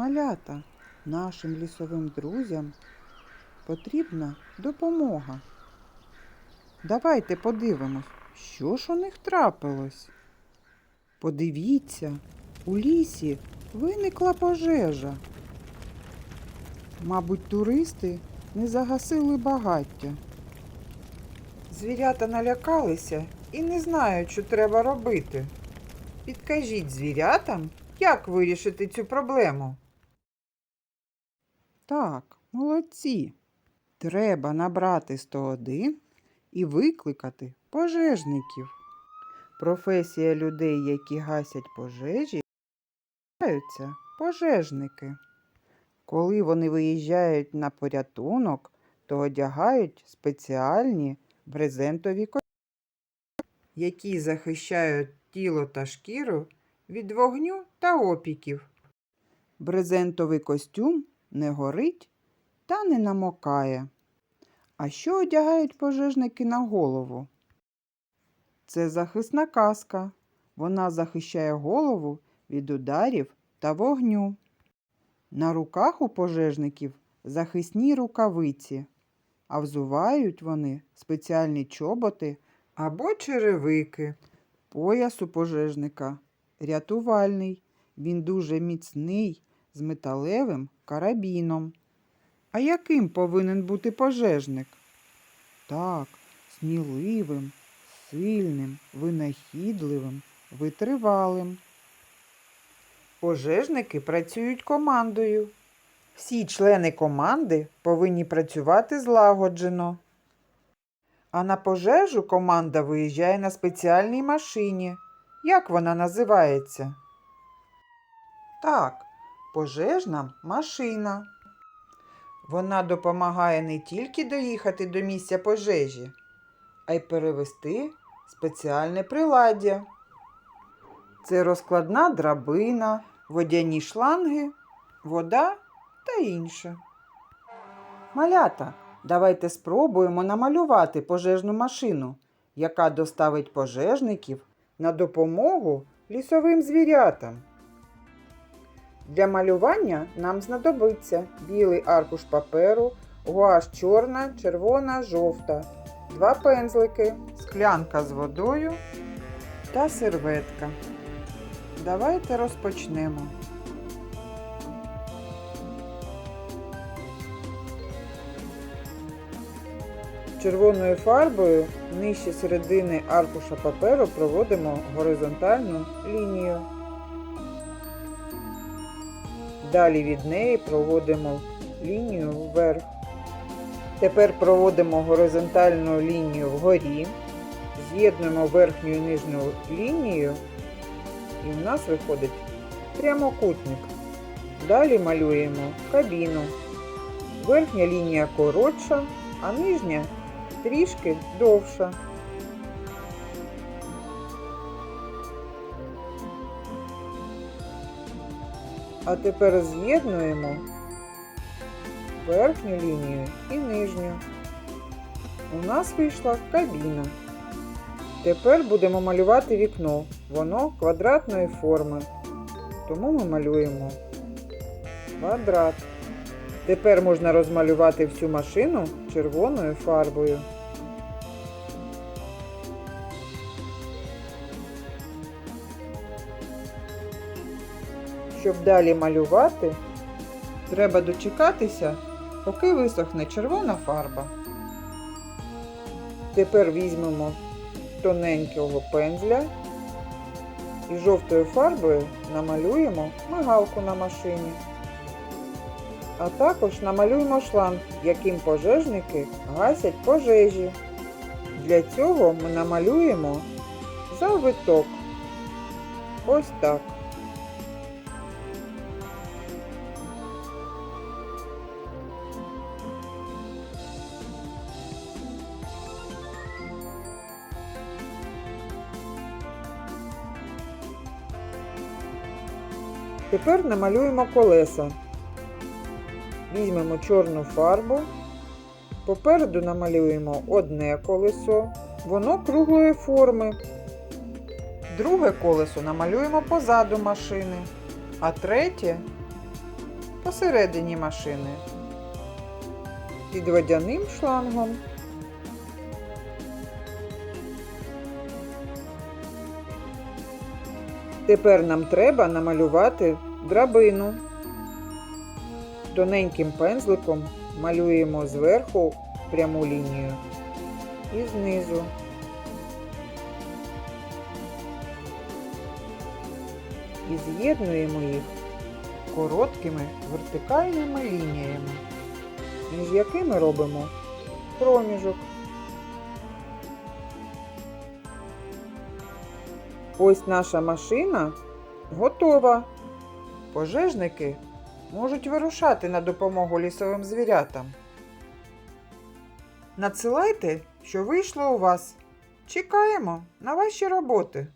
Малята, нашим лісовим друзям потрібна допомога. Давайте подивимось, що ж у них трапилось. Подивіться, у лісі виникла пожежа. Мабуть, туристи не загасили багаття. Звірята налякалися і не знають, що треба робити. Підкажіть звірятам, як вирішити цю проблему. Так, молодці. Треба набрати 101 і викликати пожежників. Професія людей, які гасять пожежі, називаються пожежники. Коли вони виїжджають на порятунок, то одягають спеціальні брезентові костюми, які захищають тіло та шкіру від вогню та опіків. Брезентовий костюм не горить та не намокає. А що одягають пожежники на голову? Це захисна каска. Вона захищає голову від ударів та вогню. На руках у пожежників захисні рукавиці, а взувають вони спеціальні чоботи або черевики. Пояс у пожежника рятувальний. Він дуже міцний з металевим карабіном. А яким повинен бути пожежник? Так, сміливим, сильним, винахідливим, витривалим. Пожежники працюють командою. Всі члени команди повинні працювати злагоджено. А на пожежу команда виїжджає на спеціальній машині. Як вона називається? Так, пожежна машина. Вона допомагає не тільки доїхати до місця пожежі, а й перевести спеціальне приладдя. Це розкладна драбина, водяні шланги, вода та інше. Малята, давайте спробуємо намалювати пожежну машину, яка доставить пожежників на допомогу лісовим звірятам. Для малювання нам знадобиться білий аркуш паперу, гуаш чорна, червона, жовта, два пензлики, склянка з водою та серветка. Давайте розпочнемо. Червоною фарбою нижче середини аркуша паперу проводимо горизонтальну лінію. Далі від неї проводимо лінію вверх. Тепер проводимо горизонтальну лінію вгорі, з'єднуємо верхню і нижню лінію, і в нас виходить прямокутник. Далі малюємо кабіну. Верхня лінія коротша, а нижня трішки довша. А тепер з'єднуємо верхню лінію і нижню. У нас вийшла кабіна. Тепер будемо малювати вікно. Воно квадратної форми. Тому ми малюємо квадрат. Тепер можна розмалювати всю машину червоною фарбою. Щоб далі малювати, треба дочекатися, поки висохне червона фарба. Тепер візьмемо тоненького пензля і жовтою фарбою намалюємо мигалку на машині. А також намалюємо шланг, яким пожежники гасять пожежі. Для цього ми намалюємо завиток. Ось так. Тепер намалюємо колеса. Візьмемо чорну фарбу. Попереду намалюємо одне колесо, воно круглої форми. Друге колесо намалюємо позаду машини, а третє посередині машини. Під водяним шлангом. Тепер нам треба намалювати драбину. Тоненьким пензликом малюємо зверху пряму лінію і знизу. І з'єднуємо їх короткими вертикальними лініями, між якими робимо проміжок. Ось наша машина готова. Пожежники можуть вирушати на допомогу лісовим звірятам. Надсилайте, що вийшло у вас. Чекаємо на ваші роботи.